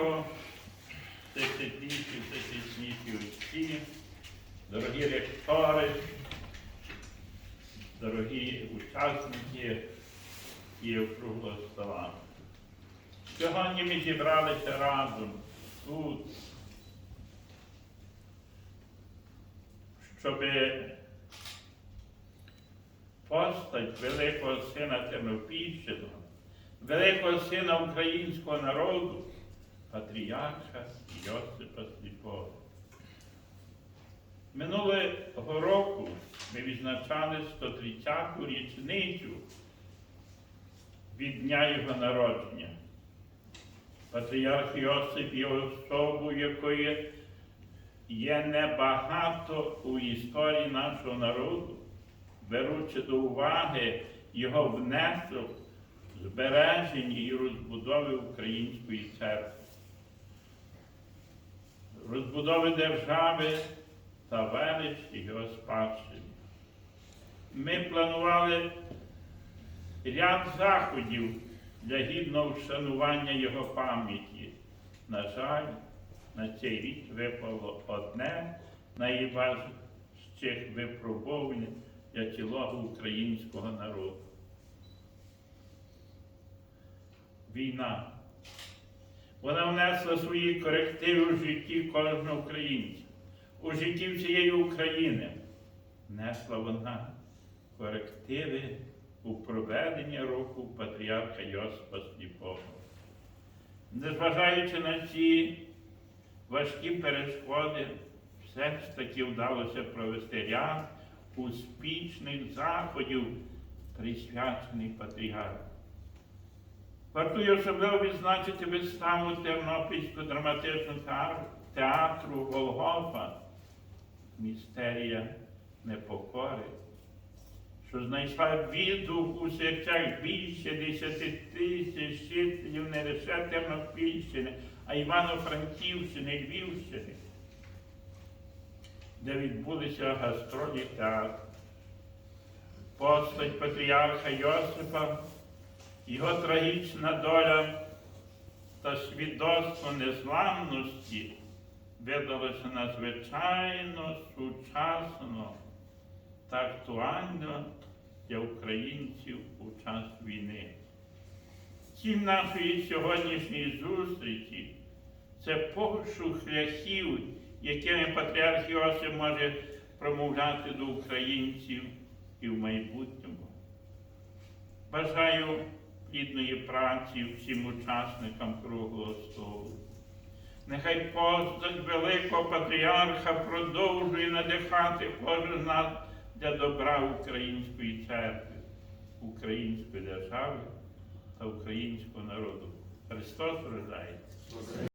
владико, тисячніші, тисячніші отці, дорогі ректори, дорогі учасники і округлого стола. Сьогодні ми зібралися разом тут, щоб постать великого сина Тернопільщини, великого сина українського народу, патріарха Йосипа Сліпого. Минулого року ми відзначали 130-ту річницю від дня його народження. Патріарх Йосип є особою, якої є небагато у історії нашого народу, беручи до уваги його внесок збереження і розбудови української церкви, розбудови держави та велич його спадщини. Ми планували ряд заходів для гідного вшанування його пам'яті. На жаль, на цей рік випало одне найважчих випробувань для цілого українського народу. Війна. Вона внесла свої корективи у житті кожного українця, у житті всієї України. Внесла вона корективи у проведення року патріарха Йосипа Сліпого. Незважаючи на ці важкі перешкоди, все ж таки вдалося провести ряд успішних заходів, присвячених патріарху. Вартує особливо відзначити виставу Тернопільського драматичного театру- Голгофа Містерія непокори, що знайшла відгук у серцях більше 10 тисяч жителів не лише Тернопільщини, а Івано-Франківщини, Львівщини, де відбулися гастролі театру. Постать патріарха Йосипа, його трагічна доля та свідоцтво незламності видалося надзвичайно сучасно та актуально для українців у час війни. Ціль нашої сьогоднішньої зустрічі це пошук шляхів, якими патріарх Йосип може промовляти до українців і в майбутньому. Бажаю плідної праці всім учасникам круглого столу. Нехай постать великого патріарха продовжує надихати кожен нас для добра української церкви, української держави та українського народу. Христос рождається.